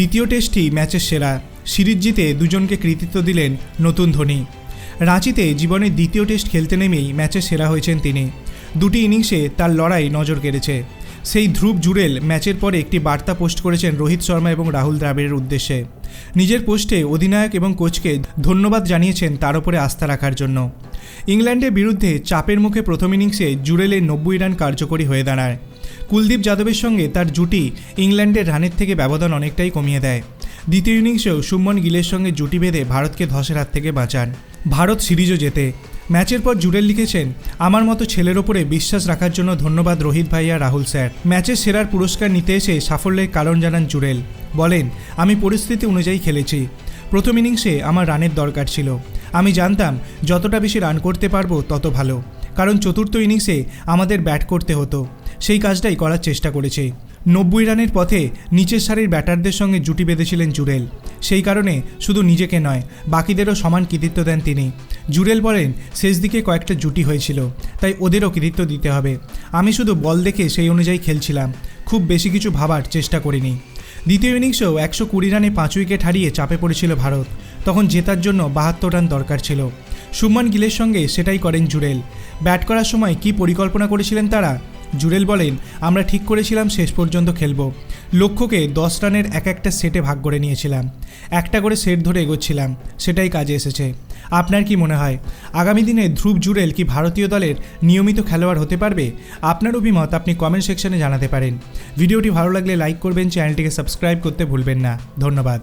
দ্বিতীয় টেস্টটি ম্যাচের সেরা। সিরিজ জিতে দুজনকে কৃতিত্ব দিলেন নতুন ধোনি। রাঁচিতে জীবনের দ্বিতীয় টেস্ট খেলতে নেমেই ম্যাচে সেরা হয়েছেন তিনি। দুটি ইনিংসে তার লড়াই নজর কেড়েছে। সেই ধ্রুব জুড়েল ম্যাচের পরে একটি বার্তা পোস্ট করেছেন রোহিত শর্মা এবং রাহুল দ্রাবিড়ের উদ্দেশ্যে। নিজের পোস্টে অধিনায়ক এবং কোচকে ধন্যবাদ জানিয়েছেন তার উপরে আস্থা রাখার জন্য। ইংল্যান্ডের বিরুদ্ধে চাপের মুখে প্রথম ইনিংসে জুড়েলের নব্বই রান কার্যকরী হয়ে দাঁড়ায়। কুলদীপ যাদবের সঙ্গে তার জুটি ইংল্যান্ডের রানের থেকে ব্যবধান অনেকটাই কমিয়ে দেয়। দ্বিতীয় ইনিংসেও সুমন গিলের সঙ্গে জুটি বেঁধে ভারতকে ধসের হাত থেকে বাঁচান। ভারত সিরিজও জেতে। ম্যাচের পর জুড়েল লিখেছেন, আমার মতো ছেলের ওপরে বিশ্বাস রাখার জন্য ধন্যবাদ রোহিত ভাইয়া, রাহুল স্যার। ম্যাচের সেরার পুরস্কার নিতে এসে সাফল্যের কারণ জানান জুড়েল। বলেন, আমি পরিস্থিতি অনুযায়ী খেলেছি। প্রথম ইনিংসে আমার রানের দরকার ছিল। আমি জানতাম, যতটা বেশি রান করতে পারব তত ভালো। কারণ চতুর্থ ইনিংসে আমাদের ব্যাট করতে হতো। সেই কাজটাই করার চেষ্টা করেছি। নব্বই রানের পথে নিচের সারির ব্যাটারদের সঙ্গে জুটি বেঁধেছিলেন জুরেল। সেই কারণে শুধু নিজেকে নয়, বাকিদেরও সমান কৃতিত্ব দেন তিনি। জুরেল বলেন, শেষ দিকে কয়েকটা জুটি হয়েছিল, তাই ওদেরও কৃতিত্ব দিতে হবে। আমি শুধু বল দেখে সেই অনুযায়ী খেলছিলাম, খুব বেশি কিছু ভাবার চেষ্টা করিনি। দ্বিতীয় ইনিংসেও একশো কুড়ি রানে পাঁচ উইকেট হারিয়ে চাপে পড়েছিল ভারত। তখন জেতার জন্য বাহাত্তর রান দরকার ছিল। সুমন গিলের সঙ্গে সেটাই করেন জুরেল। ব্যাট করার সময় কি পরিকল্পনা করেছিলেন তারা? জুরেল বলেন, আমরা ঠিক করেছিলাম, শেষ পর্যন্ত খেলব। লক্ষ্যকে দশ রানের এক একটা সেটে ভাগ করে নিয়েছিলাম। একটা করে সেট ধরে এগোচ্ছিলাম, সেটাই কাজে এসেছে। আপনার কি মনে হয়, আগামী দিনে ধ্রুব জুরেল কি ভারতীয় দলের নিয়মিত খেলোয়াড় হতে পারবে? আপনার অভিমত আপনি কমেন্ট সেকশনে জানাতে পারেন। ভিডিওটি ভালো লাগলে লাইক করবেন, চ্যানেলটিকে সাবস্ক্রাইব করতে ভুলবেন না। ধন্যবাদ।